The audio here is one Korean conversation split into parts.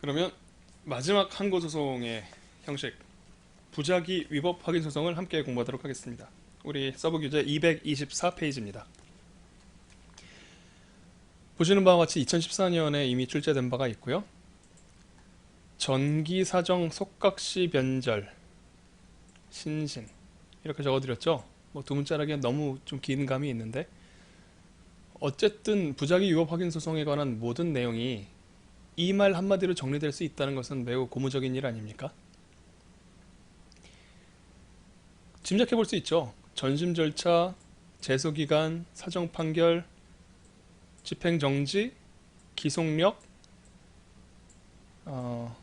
그러면 마지막 항고 소송의 형식 부작위 위법 확인 소송을 함께 공부하도록 하겠습니다. 우리 서브 규제 224페이지입니다. 보시는 바와 같이 2014년에 이미 출제된 바가 있고요. 전기 사정 속각시 변절 신신 이렇게 적어드렸죠. 뭐 두 문자라기엔 너무 좀 긴 감이 있는데 어쨌든 부작위 위법 확인 소송에 관한 모든 내용이 이 말 한마디로 정리될 수 있다는 것은 매우 고무적인 일 아닙니까? 짐작해 볼 수 있죠. 전심 절차, 제소 기간, 사정 판결, 집행 정지, 기속력, 어,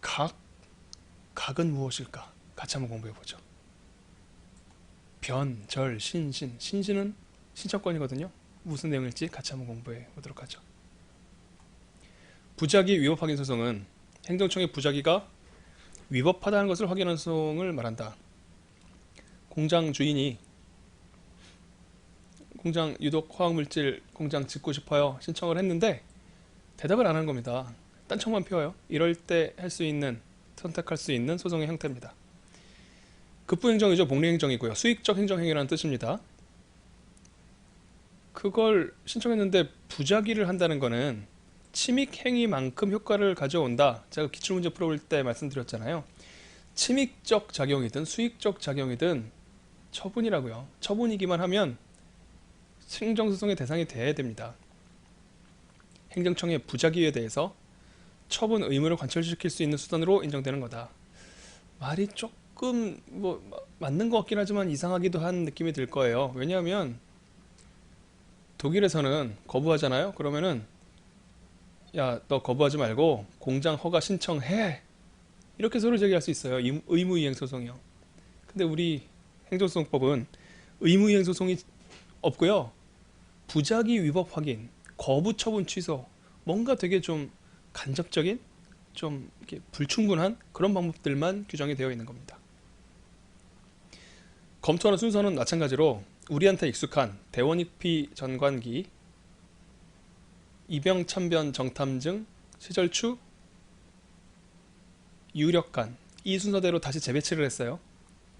각, 각은 무엇일까? 같이 한번 공부해 보죠. 변, 절, 신신, 신신은 신청권이거든요. 무슨 내용일지 같이 한번 공부해 보도록 하죠. 부작위 위법 확인 소송은 행정청의 부작위가 위법하다는 것을 확인하는 소송을 말한다. 공장 주인이 공장 유독 화학물질 공장 짓고 싶어요 신청을 했는데 대답을 안한 겁니다. 딴청만 피워요. 이럴 때 할 수 있는 선택할 수 있는 소송의 형태입니다. 급부행정이죠. 복리행정이고요. 수익적 행정행위라는 뜻입니다. 그걸 신청했는데 부작위를 한다는 거는 침익 행위만큼 효과를 가져온다. 제가 기출문제 풀어볼 때 말씀드렸잖아요. 침익적 작용이든 수익적 작용이든 처분이라고요. 처분이기만 하면 행정소송의 대상이 돼야 됩니다. 행정청의 부작위에 대해서 처분 의무를 관철시킬 수 있는 수단으로 인정되는 거다. 말이 조금 뭐 맞는 것 같긴 하지만 이상하기도 한 느낌이 들 거예요. 왜냐하면 독일에서는 거부하잖아요. 그러면은 야, 너 거부하지 말고 공장 허가 신청해. 이렇게 서로 제기할 수 있어요. 의- 의무이행 소송이요. 근데 우리 행정소송법은 의무이행 소송이 없고요. 부작위 위법 확인, 거부 처분 취소, 뭔가 되게 좀 간접적인, 좀 불충분한 그런 방법들만 규정이 되어 있는 겁니다. 검토하는 순서는 마찬가지로 우리한테 익숙한 대원익피 전관기, 참변 정탐증, 시절추, 유력간 이 순서대로 다시 재배치를 했어요.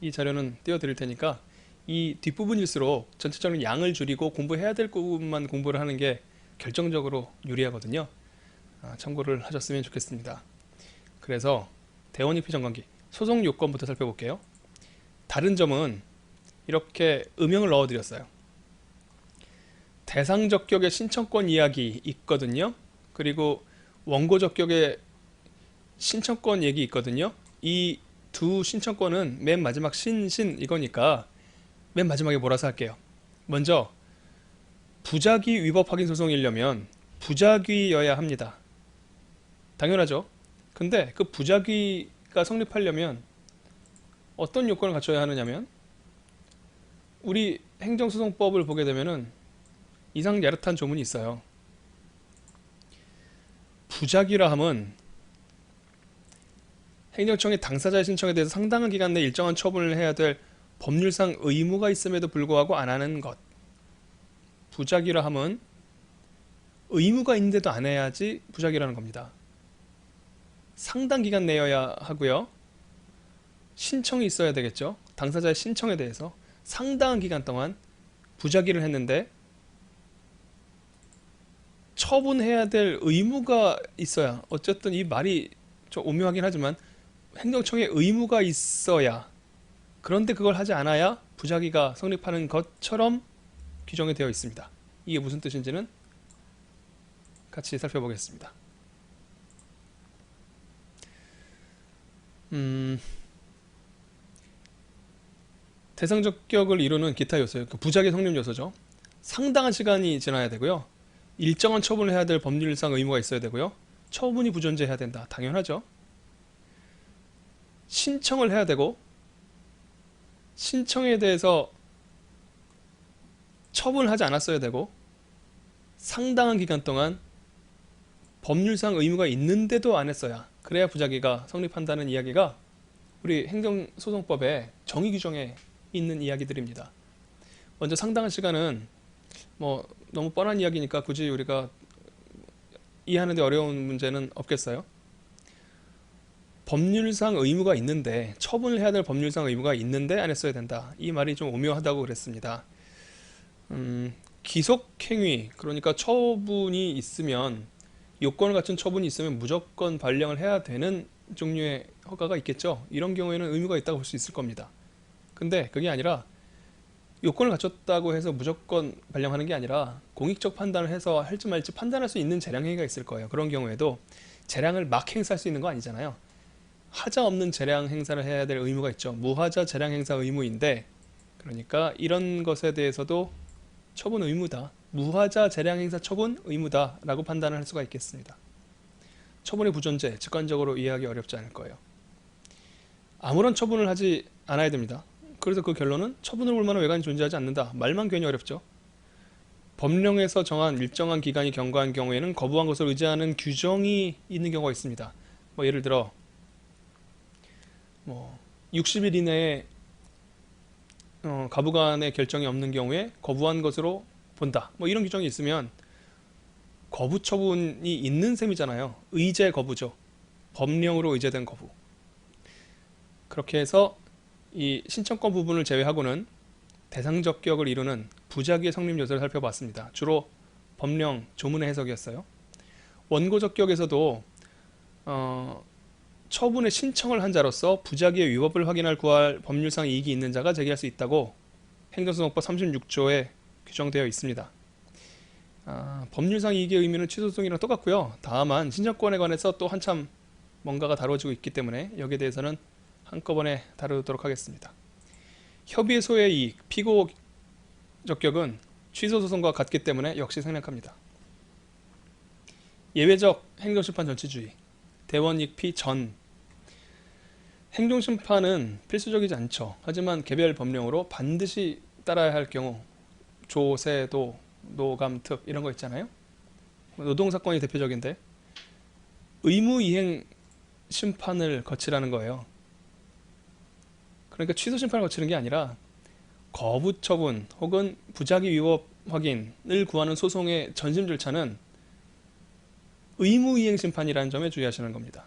이 자료는 띄워드릴 테니까 이 뒷부분일수록 전체적인 양을 줄이고 공부해야 될 부분만 공부를 하는 게 결정적으로 유리하거든요. 아, 참고를 하셨으면 좋겠습니다. 그래서 대원익피 전관기 소송 요건부터 살펴볼게요. 다른 점은 이렇게 음영을 넣어드렸어요. 대상 적격의 신청권 이야기 있거든요. 그리고 원고 적격의 신청권 얘기 있거든요. 이 두 신청권은 맨 마지막 신신 이거니까 맨 마지막에 몰아서 할게요. 먼저 부작위 위법 확인 소송이려면 부작위여야 합니다. 당연하죠. 근데 그 부작위가 성립하려면 어떤 요건을 갖춰야 하느냐면 우리 행정소송법을 보게 되면은 이상 야릇한 조문이 있어요. 부작위라 함은 행정청이 당사자의 신청에 대해서 상당한 기간 내 일정한 처분을 해야 될 법률상 의무가 있음에도 불구하고 안 하는 것. 부작위라 함은 의무가 있는데도 안 해야지 부작위라는 겁니다. 상당 기간 내여야 하고요. 신청이 있어야 되겠죠. 당사자의 신청에 대해서 상당한 기간 동안 부작위를 했는데 처분해야 될 의무가 있어야 어쨌든 이 말이 좀 오묘하긴 하지만 행정청에 의무가 있어야 그런데 그걸 하지 않아야 부작위가 성립하는 것처럼 규정이 되어 있습니다. 이게 무슨 뜻인지는 같이 살펴보겠습니다. 음, 대상 적격을 이루는 기타 요소요. 그 부작위 성립 요소죠. 상당한 시간이 지나야 되고요. 일정한 처분을 해야 될 법률상 의무가 있어야 되고요. 처분이 부존재해야 된다. 당연하죠. 신청을 해야 되고 신청에 대해서 처분을 하지 않았어야 되고 상당한 기간 동안 법률상 의무가 있는데도 안 했어야 그래야 부작위가 성립한다는 이야기가 우리 행정소송법의 정의 규정에 있는 이야기들입니다. 먼저 상당한 시간은 뭐 너무 뻔한 이야기니까 굳이 우리가 이해하는데 어려운 문제는 없겠어요? 법률상 의무가 있는데 처분을 해야 될 법률상 의무가 있는데 안 했어야 된다. 이 말이 좀 오묘하다고 그랬습니다. 음, 기속행위 그러니까 처분이 있으면 요건을 갖춘 처분이 있으면 무조건 발령을 해야 되는 종류의 허가가 있겠죠. 이런 경우에는 의무가 있다고 볼 수 있을 겁니다. 근데 그게 아니라 요건을 갖췄다고 해서 무조건 발령하는 게 아니라 공익적 판단을 해서 할지 말지 판단할 수 있는 재량 행위가 있을 거예요. 그런 경우에도 재량을 막 행사할 수 있는 거 아니잖아요. 하자 없는 재량 행사를 해야 될 의무가 있죠. 무하자 재량 행사 의무인데 그러니까 이런 것에 대해서도 처분 의무다. 무하자 재량 행사 처분 의무다 라고 판단을 할 수가 있겠습니다. 처분의 부존재 직관적으로 이해하기 어렵지 않을 거예요. 아무런 처분을 하지 않아야 됩니다. 그래서 그 결론은 처분을 볼 만한 외관이 존재하지 않는다. 말만 괜히 어렵죠. 법령에서 정한 일정한 기간이 경과한 경우에는 거부한 것을 의지하는 규정이 있는 경우가 있습니다. 뭐 예를 들어 뭐 60일 이내에 어, 가부간의 결정이 없는 경우에 거부한 것으로 본다. 뭐 이런 규정이 있으면 거부 처분이 있는 셈이잖아요. 의제 거부죠. 법령으로 의제된 거부. 그렇게 해서 이 신청권 부분을 제외하고는 대상 적격을 이루는 부작위의 성립 요소를 살펴봤습니다. 주로 법령 조문의 해석이었어요. 원고 적격에서도 어, 처분의 신청을 한 자로서 부작위의 위법을 확인할 구할 법률상 이익이 있는 자가 제기할 수 있다고 행정소송법 36조에 규정되어 있습니다. 아, 법률상 이익의 의미는 취소소송이랑 똑같고요. 다만 신청권에 관해서 또 한참 뭔가가 다뤄지고 있기 때문에 여기에 대해서는 한꺼번에 다루도록 하겠습니다. 협의의 소의 이익, 피고 적격은 취소 소송과 같기 때문에 역시 생략합니다. 예외적 행정심판 전치주의, 대원익 피 전. 행정심판은 필수적이지 않죠. 하지만 개별 법령으로 반드시 따라야 할 경우 조세도, 노감특 이런 거 있잖아요. 노동사건이 대표적인데 의무이행 심판을 거치라는 거예요. 그러니까 취소 심판을 거치는 게 아니라 거부 처분 혹은 부작위 위법 확인을 구하는 소송의 전심 절차는 의무 이행 심판이라는 점에 주의하시는 겁니다.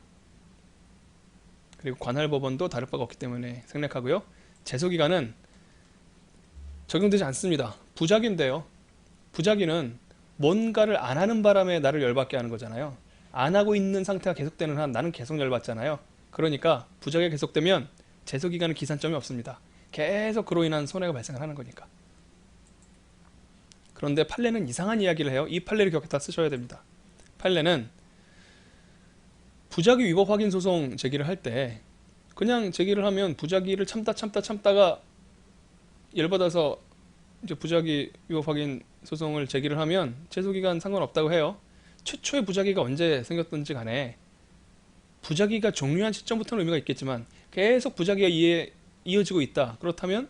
그리고 관할 법원도 다를 바가 없기 때문에 생략하고요. 제소 기간은 적용되지 않습니다. 부작위인데요. 부작위는 뭔가를 안 하는 바람에 나를 열받게 하는 거잖아요. 안 하고 있는 상태가 계속되는 한 나는 계속 열받잖아요. 그러니까 부작위가 계속되면 제소 기간은 기산점이 없습니다. 계속 그로 인한 손해가 발생을 하는 거니까. 그런데 판례는 이상한 이야기를 해요. 이 판례를 기억해다 쓰셔야 됩니다. 판례는 부작위 위법 확인 소송 제기를 할 때 그냥 제기를 하면 부작위를 참다 참다 참다가 열받아서 이제 부작위 위법 확인 소송을 제기를 하면 제소 기간 상관없다고 해요. 최초의 부작위가 언제 생겼든지 간에 부작위가 종료한 시점부터는 의미가 있겠지만 계속 부작위가 이해, 이어지고 있다. 그렇다면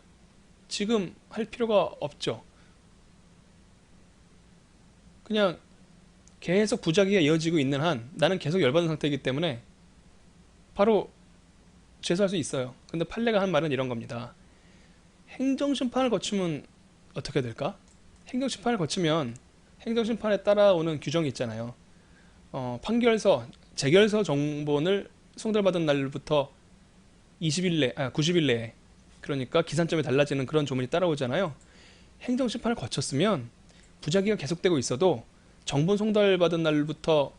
지금 할 필요가 없죠. 그냥 계속 부작위가 이어지고 있는 한 나는 계속 열받은 상태이기 때문에 바로 제소할 수 있어요. 근데 판례가 한 말은 이런 겁니다. 행정심판을 거치면 어떻게 될까? 행정심판을 거치면 행정심판에 따라오는 규정이 있잖아요. 어, 판결서, 재결서 정본을 송달받은 날부터 20일 내, 아 90일 내에 그러니까 기산점이 달라지는 그런 조문이 따라오잖아요. 행정 심판을 거쳤으면 부작위가 계속되고 있어도 정본 송달받은 날부터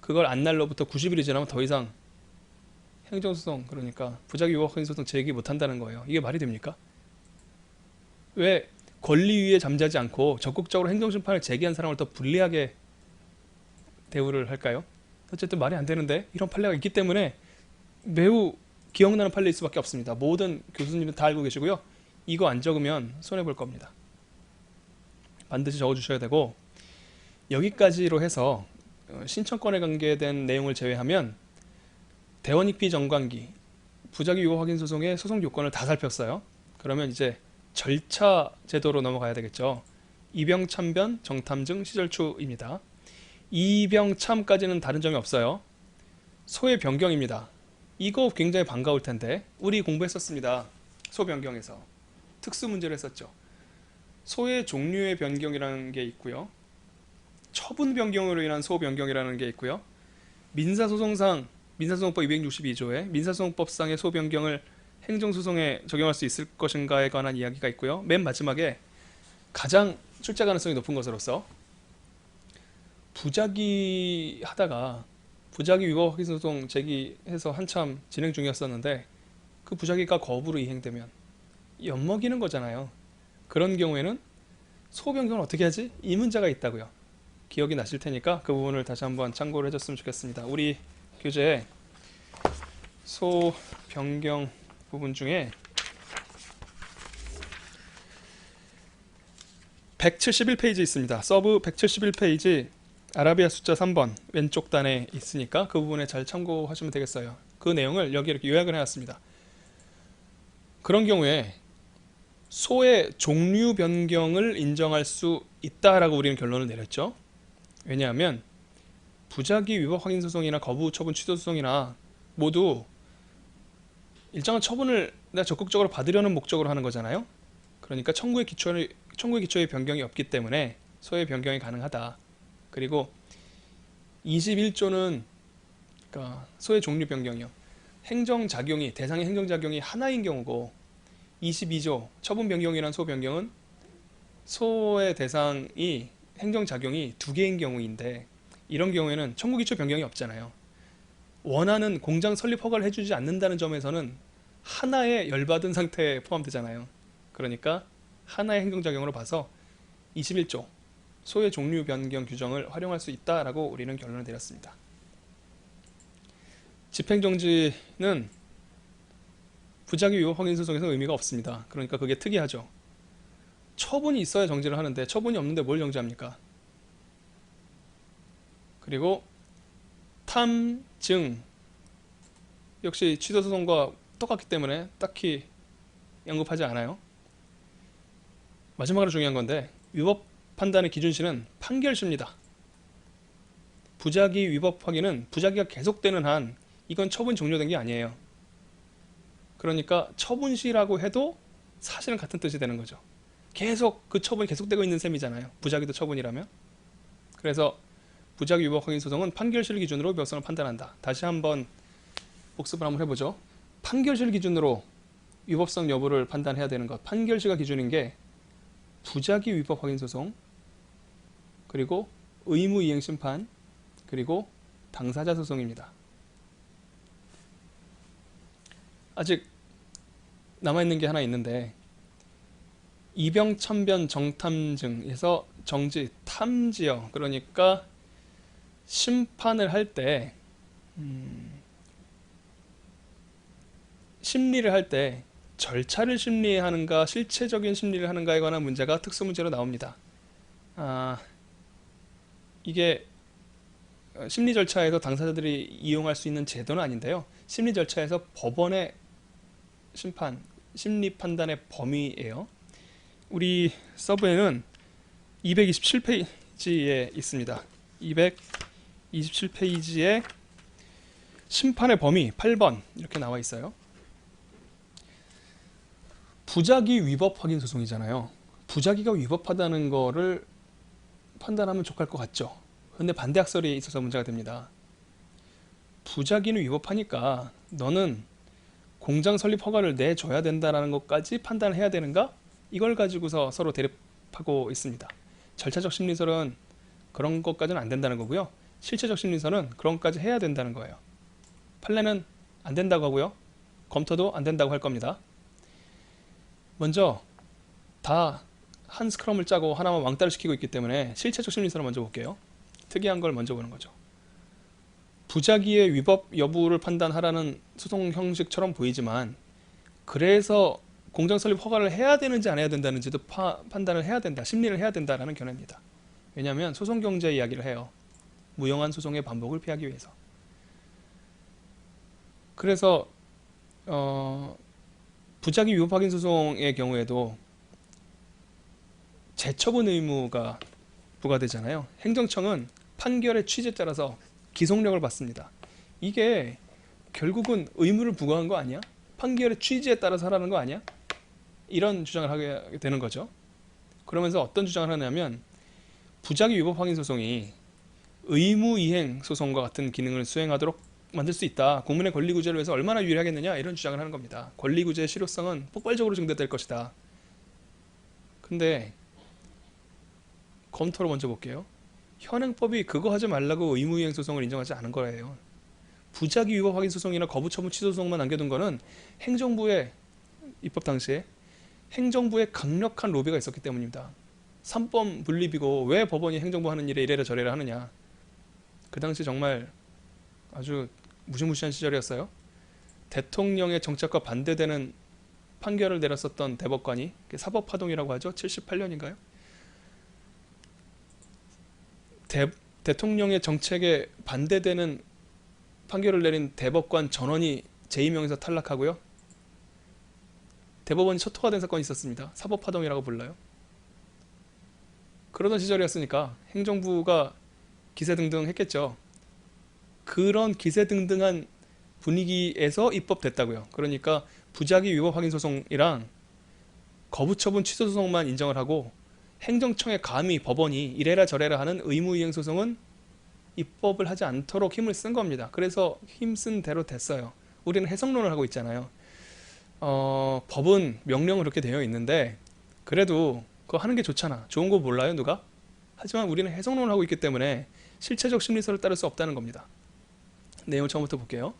그걸 안 날로부터 90일이 지나면 더 이상 행정소송 그러니까 부작위 위법 소송 제기 못한다는 거예요. 이게 말이 됩니까? 왜 권리 위에 잠자지 않고 적극적으로 행정심판을 제기한 사람을 더 불리하게 대우를 할까요? 어쨌든 말이 안 되는데 이런 판례가 있기 때문에 매우 기억나는 판례일 수밖에 없습니다. 모든 교수님은 다 알고 계시고요. 이거 안 적으면 손해 볼 겁니다. 반드시 적어 주셔야 되고 여기까지로 해서 어, 신청권에 관계된 내용을 제외하면 대원익피 정관기 부작위 위법 확인 소송의 소송 요건을 다 살폈어요. 그러면 이제 절차 제도로 넘어가야 되겠죠. 이병 참변 정탐증 시절추입니다. 이병 참까지는 다른 점이 없어요. 소의 변경입니다. 이거 굉장히 반가울 텐데 우리 공부했었습니다. 소 변경에서 특수 문제를 했었죠. 소의 종류의 변경이라는 게 있고요. 처분 변경으로 인한 소호 변경이라는 게 있고요. 민사소송상 민사소송법 262조에 민사소송법상의 소호 변경을 행정소송에 적용할 수 있을 것인가에 관한 이야기가 있고요. 맨 마지막에 가장 출제 가능성이 높은 것으로서 부작위 하다가 부작위 위법 확인 소송 제기해서 한참 진행 중이었었는데 그 부작위가 거부로 이행되면 엿먹이는 거잖아요. 그런 경우에는 소호 변경을 어떻게 하지? 이 문제가 있다고요. 기억이 나실 테니까 그 부분을 다시 한번 참고를 해줬으면 좋겠습니다. 우리 교재에 소 변경 부분 중에 171페이지 있습니다. 서브 171페이지 아라비아 숫자 3번 왼쪽 단에 있으니까 그 부분에 잘 참고하시면 되겠어요. 그 내용을 여기 이렇게 요약을 해놨습니다. 그런 경우에 소의 종류 변경을 인정할 수 있다라고 우리는 결론을 내렸죠. 왜냐하면 부작위 위법 확인 소송이나 거부 처분 취소 소송이나 모두 일정한 처분을 내가 적극적으로 받으려는 목적으로 하는 거잖아요. 그러니까 청구의 기초의 청구의 기초의 변경이 없기 때문에 소의 변경이 가능하다. 그리고 21조는 그러니까 소의 종류 변경이요. 행정 작용이 대상의 행정 작용이 하나인 경우고 22조 처분 변경이란 소 변경은 소의 대상이 행정 작용이 두 개인 경우인데 이런 경우에는 청구 기초 변경이 없잖아요. 원하는 공장 설립 허가를 해주지 않는다는 점에서는 하나의 열받은 상태에 포함되잖아요. 그러니까 하나의 행정작용으로 봐서 21조 소의 종류 변경 규정을 활용할 수 있다라고 우리는 결론을 내렸습니다. 집행정지는 부작위 확인 소송에서 의미가 없습니다. 그러니까 그게 특이하죠. 처분이 있어야 정지를 하는데 처분이 없는데 뭘 정지합니까? 그리고 탐증 역시 취소 소송과 똑같기 때문에 딱히 언급하지 않아요. 마지막으로 중요한 건데 위법 판단의 기준시는 판결시입니다. 부작위 위법 확인은 부작위가 계속되는 한 이건 처분 종료된 게 아니에요. 그러니까 처분시라고 해도 사실은 같은 뜻이 되는 거죠. 계속 그 처분이 계속되고 있는 셈이잖아요. 부작위도 처분이라면. 그래서 부작위 위법 확인 소송은 판결시를 기준으로 위법성을 판단한다. 다시 한번 복습을 한번 해보죠. 판결시를 기준으로 위법성 여부를 판단해야 되는 것. 판결시가 기준인 게 부작위 위법 확인 소송, 그리고 의무 이행 심판, 그리고 당사자 소송입니다. 아직 남아있는 게 하나 있는데 이병천변 정탐증에서 정지 탐지요. 그러니까 심판을 할때 음, 심리를 할 때 절차를 심리하는가 실체적인 심리를 하는가에 관한 문제가 특수 문제로 나옵니다. 아, 이게 심리 절차에서 당사자들이 이용할 수 있는 제도는 아닌데요. 심리 절차에서 법원의 심판, 심리 판단의 범위예요. 우리 서브에는 227페이지에 있습니다. 227페이지에 심판의 범위 8번 이렇게 나와 있어요. 부작위 위법 확인 소송이잖아요. 부작위가 위법하다는 거를 판단하면 족할 것 같죠. 근데 반대 학설이 있어서 문제가 됩니다. 부작위는 위법하니까 너는 공장 설립 허가를 내줘야 된다는 것까지 판단을 해야 되는가? 이걸 가지고서 서로 대립하고 있습니다. 절차적 심리설은 그런 것까지는 안 된다는 거고요. 실체적 심리설은 그런 것까지 해야 된다는 거예요. 판례는 안 된다고 하고요. 검토도 안 된다고 할 겁니다. 먼저 다 한 스크럼을 짜고 하나만 왕따를 시키고 있기 때문에 실체적 심리설을 먼저 볼게요. 특이한 걸 먼저 보는 거죠. 부작위의 위법 여부를 판단하라는 소송 형식처럼 보이지만 그래서 공장 설립 허가를 해야 되는지 안 해야 된다는지도 파, 판단을 해야 된다, 심리를 해야 된다라는 견해입니다. 왜냐하면 소송 경제 이야기를 해요. 무용한 소송의 반복을 피하기 위해서. 그래서 어, 부작위 위법 확인 소송의 경우에도 재처분 의무가 부과되잖아요. 행정청은 판결의 취지에 따라서 기속력을 받습니다. 이게 결국은 의무를 부과한 거 아니야? 판결의 취지에 따라서 하라는 거 아니야? 이런 주장을 하게 되는 거죠. 그러면서 어떤 주장을 하냐면 부작위 위법 확인 소송이 의무 이행 소송과 같은 기능을 수행하도록 만들 수 있다. 국민의 권리 구제를 위해서 얼마나 유리하겠느냐 이런 주장을 하는 겁니다. 권리 구제의 실효성은 폭발적으로 증대될 것이다. 근데 검토를 먼저 볼게요. 현행법이 그거 하지 말라고 의무 이행 소송을 인정하지 않은 거예요. 부작위 위법 확인 소송이나 거부 처분 취소 소송만 남겨둔 거는 행정부의 입법 당시에 행정부의 강력한 로비가 있었기 때문입니다. 삼법 분립이고 왜 법원이 행정부 하는 일에 이래라 저래라 하느냐. 그 당시 정말 아주 무시무시한 시절이었어요. 대통령의 정책과 반대되는 판결을 내렸었던 대법관이 사법파동이라고 하죠. 78년인가요? 대, 대통령의 정책에 반대되는 판결을 내린 대법관 전원이 제2명에서 탈락하고요. 대법원이 초토화된 사건이 있었습니다. 사법파동이라고 불러요. 그러던 시절이었으니까 행정부가 기세등등 했겠죠. 그런 기세등등한 분위기에서 입법됐다고요. 그러니까 부작위 위법 확인 소송이랑 거부 처분 취소 소송만 인정을 하고 행정청에 감히 법원이 이래라 저래라 하는 의무 이행 소송은 입법을 하지 않도록 힘을 쓴 겁니다. 그래서 힘쓴 대로 됐어요. 우리는 해석론을 하고 있잖아요. 어, 법은 명령은 그렇게 되어 있는데 그래도 그거 하는 게 좋잖아. 좋은 거 몰라요, 누가? 하지만 우리는 해석론을 하고 있기 때문에 실체적 심리설을 따를 수 없다는 겁니다. 내용 처음부터 볼게요.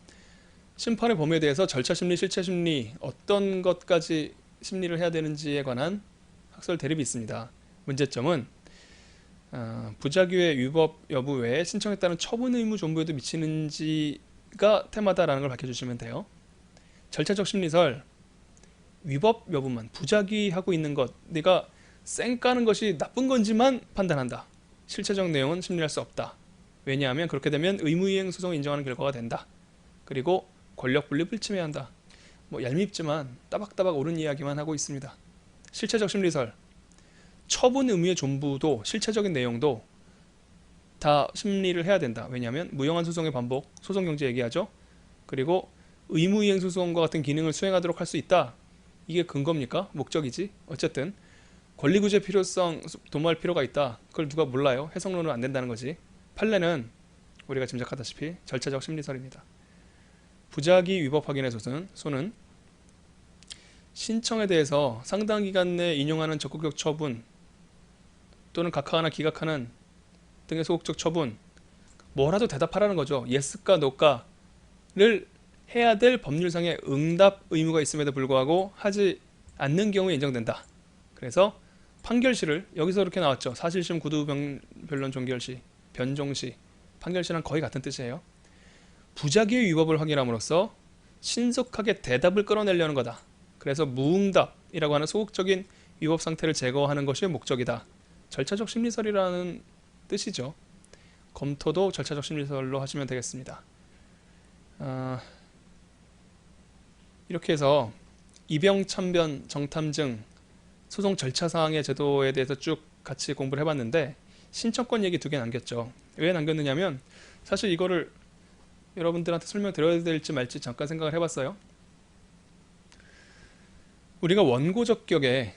심판의 범위에 대해서 절차 심리, 실체 심리 어떤 것까지 심리를 해야 되는지에 관한 학설 대립이 있습니다. 문제점은 어, 부작위의 위법 여부 외에 신청에 따른 처분 의무 존부에도 미치는지가 테마다라는 걸 밝혀주시면 돼요. 절차적 심리설 위법 여부만 부작위하고 있는 것 내가 쌩 까는 것이 나쁜 건지만 판단한다. 실체적 내용은 심리할 수 없다. 왜냐하면 그렇게 되면 의무이행 소송을 인정하는 결과가 된다. 그리고 권력 분립을 침해한다. 뭐 얄밉지만 따박따박 옳은 이야기만 하고 있습니다. 실체적 심리설 처분 의무의 존부도 실체적인 내용도 다 심리를 해야 된다. 왜냐하면 무용한 소송의 반복, 소송 경제 얘기하죠. 그리고 의무이행 소송과 같은 기능을 수행하도록 할 수 있다. 이게 근거입니까? 목적이지. 어쨌든 권리구제 필요성 도모할 필요가 있다. 그걸 누가 몰라요? 해석론은 안 된다는 거지. 판례는 우리가 짐작하다시피 절차적 심리설입니다. 부작위 위법 확인의 소는, 소는 신청에 대해서 상당 기간 내에 인용하는 적극적 처분 또는 각하하나 기각하는 등의 소극적 처분 뭐라도 대답하라는 거죠. 예스가 노가를 해야 될 법률상의 응답 의무가 있음에도 불구하고 하지 않는 경우에 인정된다. 그래서 판결시를 여기서 이렇게 나왔죠. 사실심 구두 변론 종결시, 변종시, 판결시랑 거의 같은 뜻이에요. 부작위의 위법을 확인함으로써 신속하게 대답을 끌어내려는 거다. 그래서 무응답이라고 하는 소극적인 위법 상태를 제거하는 것이 목적이다. 절차적 심리설이라는 뜻이죠. 검토도 절차적 심리설로 하시면 되겠습니다. 아, 이렇게 해서 입영, 참변, 정탐증, 소송 절차 사항의 제도에 대해서 쭉 같이 공부를 해봤는데 신청권 얘기 두 개 남겼죠. 왜 남겼느냐면 사실 이거를 여러분들한테 설명드려야 될지 말지 잠깐 생각을 해봤어요. 우리가 원고 적격에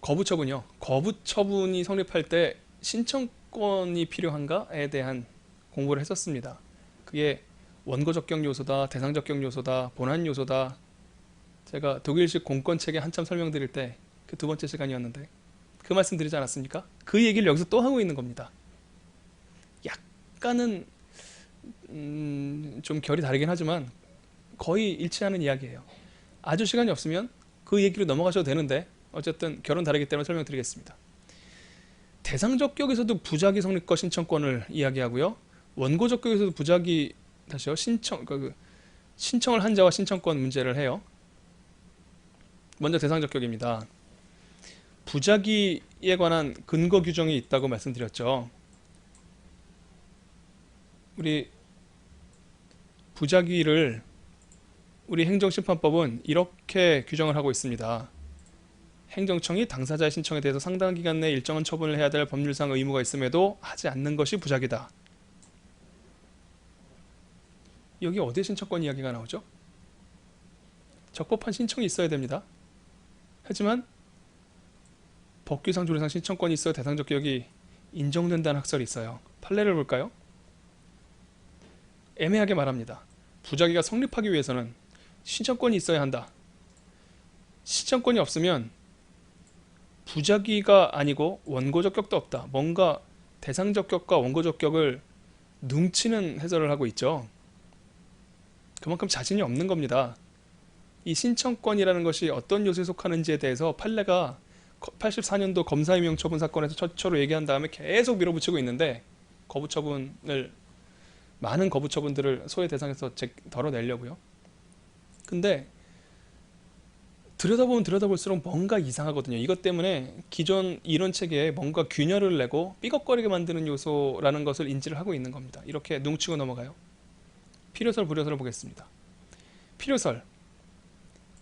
거부 처분이요. 거부 처분이 성립할 때 신청권이 필요한가에 대한 공부를 했었습니다. 그게 원고 적격 요소다, 대상 적격 요소다, 본안 요소다. 제가 독일식 공권 체계 한참 설명드릴 때 그 두 번째 시간이었는데 그 말씀 드리지 않았습니까? 그 얘기를 여기서 또 하고 있는 겁니다. 약간은 음, 좀 결이 다르긴 하지만 거의 일치하는 이야기예요. 아주 시간이 없으면 그 얘기로 넘어가셔도 되는데 어쨌든 결은 다르기 때문에 설명드리겠습니다. 대상 적 격에서도 부작위 성립과 신청권을 이야기하고요. 원고 적 격에서도 부작위 다시요 신청 그 신청을 한 자와 신청권 문제를 해요. 먼저 대상 적 격입니다. 부작위에 관한 근거 규정이 있다고 말씀드렸죠. 우리 부작위를 우리 행정심판법은 이렇게 규정을 하고 있습니다. 행정청이 당사자의 신청에 대해서 상당 기간 내에 일정한 처분을 해야 될 법률상 의무가 있음에도 하지 않는 것이 부작위다. 여기 어디에 신청권 이야기가 나오죠? 적법한 신청이 있어야 됩니다. 하지만 법규상 조례상 신청권이 있어 대상적 기억이 인정된다는 학설이 있어요. 판례를 볼까요? 애매하게 말합니다. 부작위가 성립하기 위해서는 신청권이 있어야 한다. 신청권이 없으면 부작위가 아니고 원고적 격도 없다. 뭔가 대상적 격과 원고적 격을 뭉치는 해설을 하고 있죠. 그만큼 자신이 없는 겁니다. 이 신청권이라는 것이 어떤 요소에 속하는지에 대해서 판례가 84년도 검사임용 처분 사건에서 최초로 얘기한 다음에 계속 밀어붙이고 있는데 거부 처분을 많은 거부 처분들을 소외 대상에서 제- 덜어내려고요. 근데 들여다보면 들여다볼수록 뭔가 이상하거든요. 이것 때문에 기존 이론 체계에 뭔가 균열을 내고 삐걱거리게 만드는 요소라는 것을 인지를 하고 있는 겁니다. 이렇게 뭉치고 넘어가요. 필요설 불효설을 보겠습니다. 필요설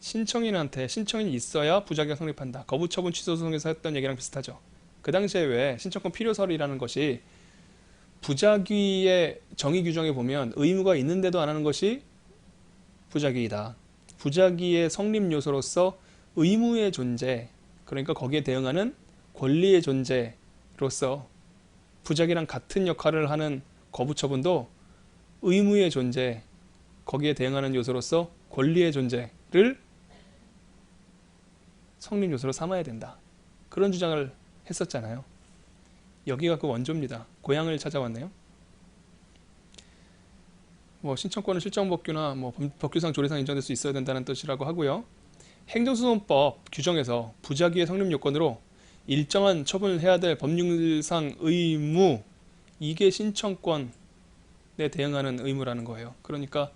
신청인한테 신청인이 있어야 부작위가 성립한다. 거부처분 취소 소송에서 했던 얘기랑 비슷하죠. 그 당시에 왜 신청권 필요설이라는 것이 부작위의 정의 규정에 보면 의무가 있는데도 안 하는 것이 부작위이다. 부작위의 성립 요소로서 의무의 존재, 그러니까 거기에 대응하는 권리의 존재로서 부작위랑 같은 역할을 하는 거부처분도 의무의 존재, 거기에 대응하는 요소로서 권리의 존재를 성립 요소로 삼아야 된다. 그런 주장을 했었잖아요. 여기가 그 원조입니다. 고향을 찾아왔네요. 뭐 신청권은 실정법규나 뭐 법- 법규상 조례상 인정될 수 있어야 된다는 뜻이라고 하고요. 행정소송법 규정에서 부작위의 성립 요건으로 일정한 처분을 해야 될 법률상 의무 이게 신청권에 대응하는 의무라는 거예요. 그러니까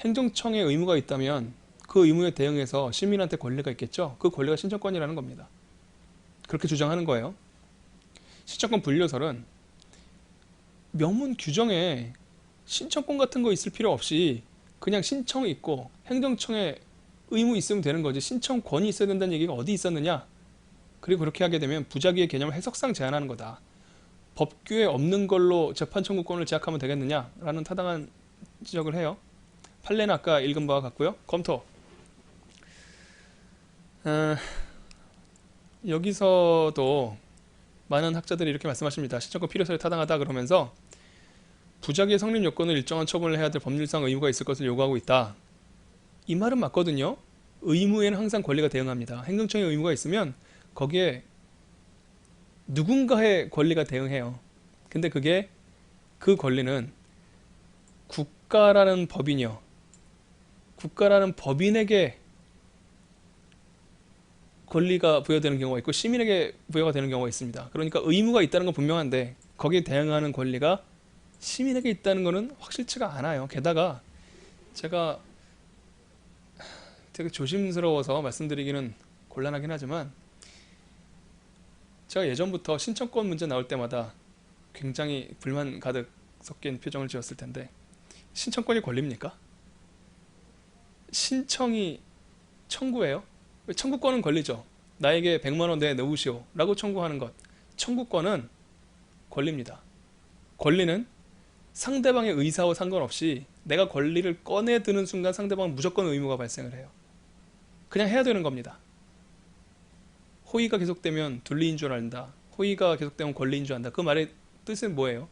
행정청에 의무가 있다면 그 의무에 대응해서 시민한테 권리가 있겠죠. 그 권리가 신청권이라는 겁니다. 그렇게 주장하는 거예요. 신청권 분류설은 명문 규정에 신청권 같은 거 있을 필요 없이 그냥 신청이 있고 행정청에 의무 있으면 되는 거지 신청권이 있어야 된다는 얘기가 어디 있었느냐? 그리고 그렇게 하게 되면 부작위의 개념을 해석상 제한하는 거다. 법규에 없는 걸로 재판 청구권을 제약하면 되겠느냐라는 타당한 지적을 해요. 판례는 아까 읽은 바와 같고요. 검토. 어, 여기서도 많은 학자들이 이렇게 말씀하십니다. 신청권 필요성이 타당하다 그러면서 부작위의 성립 요건을 일정한 처분을 해야 될 법률상 의무가 있을 것을 요구하고 있다. 이 말은 맞거든요. 의무에는 항상 권리가 대응합니다. 행정청의 의무가 있으면 거기에 누군가의 권리가 대응해요. 근데 그게 그 권리는 국가라는 법인이요. 국가라는 법인에게 권리가 부여되는 경우가 있고 시민에게 부여가 되는 경우가 있습니다. 그러니까 의무가 있다는 건 분명한데 거기에 대응하는 권리가 시민에게 있다는 것은 확실치가 않아요. 게다가 제가 되게 조심스러워서 말씀드리기는 곤란하긴 하지만 제가 예전부터 신청권 문제 나올 때마다 굉장히 불만 가득 섞인 표정을 지었을 텐데 신청권이 권리입니까? 신청이 청구예요? 왜 청구권은 권리죠. 나에게 100만 원내 넣으시오 라고 청구하는 것. 청구권은 권리입니다. 권리는 상대방의 의사와 상관없이 내가 권리를 꺼내 드는 순간 상대방은 무조건 의무가 발생을 해요. 그냥 해야 되는 겁니다. 호의가 계속되면 둘리인 줄 안다. 호의가 계속되면 권리인 줄 안다. 그 말의 뜻은 뭐예요?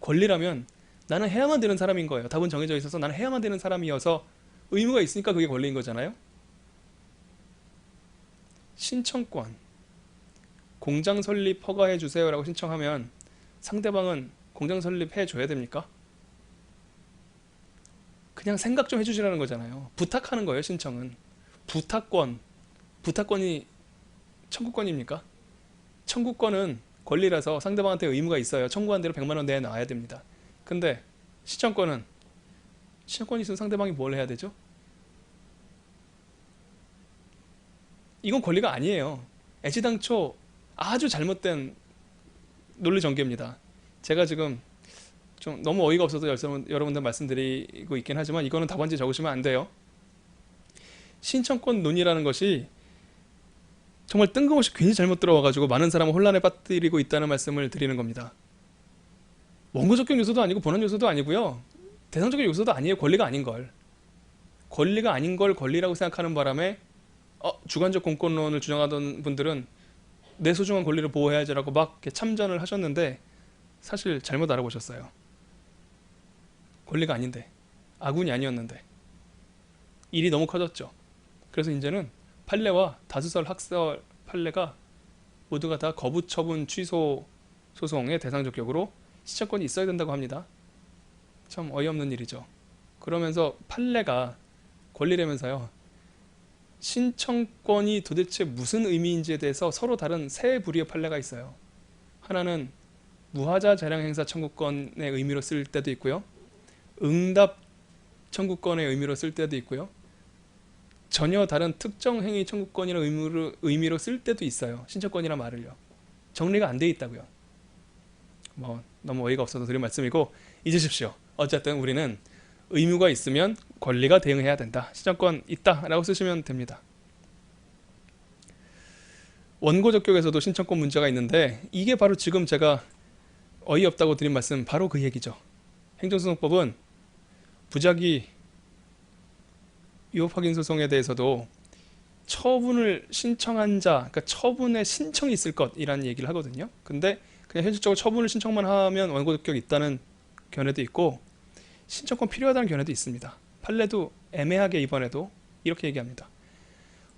권리라면 나는 해야만 되는 사람인 거예요. 답은 정해져 있어서 나는 해야만 되는 사람이어서 의무가 있으니까 그게 권리인 거잖아요. 신청권 공장 설립 허가해 주세요라고 신청하면 상대방은 공장 설립해 줘야 됩니까? 그냥 생각 좀 해주시라는 거잖아요. 부탁하는 거예요, 신청은. 부탁권, 부탁권이 청구권입니까? 청구권은 권리라서 상대방한테 의무가 있어요. 청구한 대로 100만 원 내놔야 됩니다. 근데 신청권은 신청권이 있으면 상대방이 뭘 해야 되죠? 이건 권리가 아니에요. 애시당초 아주 잘못된 논리 전개입니다. 제가 지금 좀 너무 어이가 없어서 여러분- 여러분들 말씀드리고 있긴 하지만 이거는 답안지 적으시면 안 돼요. 신청권 논의라는 것이 정말 뜬금없이 괜히 잘못 들어와가지고 많은 사람을 혼란에 빠뜨리고 있다는 말씀을 드리는 겁니다. 원고적격 요소도 아니고 본원 요소도 아니고요. 대상적인 요소도 아니에요. 권리가 아닌 걸. 권리가 아닌 걸 권리라고 생각하는 바람에 어, 주관적 공권론을 주장하던 분들은 내 소중한 권리를 보호해야지라고 막 참전을 하셨는데 사실 잘못 알아보셨어요. 권리가 아닌데 아군이 아니었는데 일이 너무 커졌죠. 그래서 이제는 판례와 다수설 학설 판례가 모두가 다 거부 처분 취소 소송의 대상 적격으로 시청권이 있어야 된다고 합니다. 참 어이없는 일이죠. 그러면서 판례가 권리라면서요. 신청권이 도대체 무슨 의미인지에 대해서 서로 다른 세 부류의 판례가 있어요. 하나는 무하자 자량 행사 청구권의 의미로 쓸 때도 있고요. 응답 청구권의 의미로 쓸 때도 있고요. 전혀 다른 특정 행위 청구권이라 의미로, 의미로 쓸 때도 있어요. 신청권이란 말을요. 정리가 안 돼 있다고요. 뭐 너무 어이가 없어서 드린 말씀이고 잊으십시오. 어쨌든 우리는 의무가 있으면 권리가 대응해야 된다. 신청권 있다라고 쓰시면 됩니다. 원고 적격에서도 신청권 문제가 있는데 이게 바로 지금 제가 어이없다고 드린 말씀 바로 그 얘기죠. 행정소송법은 부작위 위법 확인 소송에 대해서도 처분을 신청한 자, 그러니까 처분의 신청이 있을 것이라는 얘기를 하거든요. 근데 그냥 현실적으로 처분을 신청만 하면 원고 적격이 있다는 견해도 있고 신청권 필요하다는 견해도 있습니다. 판례도 애매하게 이번에도 이렇게 얘기합니다.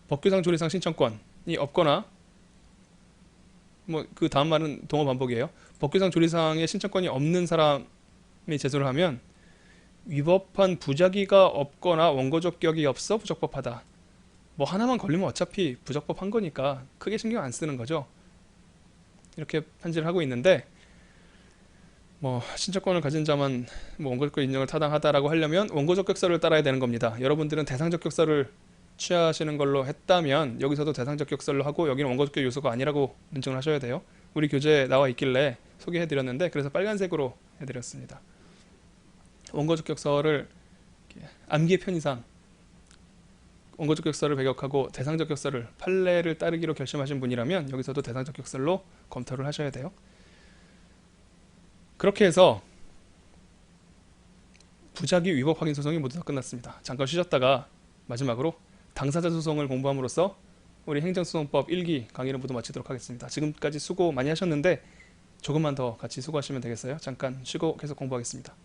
법규상 조례상 신청권이 없거나 뭐 그 다음 말은 동어 반복이에요. 법규상 조례상의 신청권이 없는 사람이 제소를 하면 위법한 부작위가 없거나 원고 적 격이 없어 부적법하다. 뭐 하나만 걸리면 어차피 부적법한 거니까 크게 신경 안 쓰는 거죠. 이렇게 판지를 하고 있는데 뭐 신청권을 가진 자만 뭐 원고 적격 인정을 타당하다라고 하려면 원고 적 격서를 따라야 되는 겁니다. 여러분들은 대상 적 격서를 취하시는 걸로 했다면 여기서도 대상 적격서를 하고 여기는 원고 적격 요소가 아니라고 인정을 하셔야 돼요. 우리 교재에 나와 있길래 소개해 드렸는데 그래서 빨간색으로 해 드렸습니다. 원고 적격서를 이렇게 암기의 편의상 원고 적격서를 배격하고 대상 적격서를 판례를 따르기로 결심하신 분이라면 여기서도 대상 적격서로 검토를 하셔야 돼요. 그렇게 해서 부작위 위법 확인 소송이 모두 다 끝났습니다. 잠깐 쉬셨다가 마지막으로 당사자 소송을 공부함으로써 우리 행정소송법 1기 강의를 모두 마치도록 하겠습니다. 지금까지 수고 많이 하셨는데 조금만 더 같이 수고하시면 되겠어요. 잠깐 쉬고 계속 공부하겠습니다.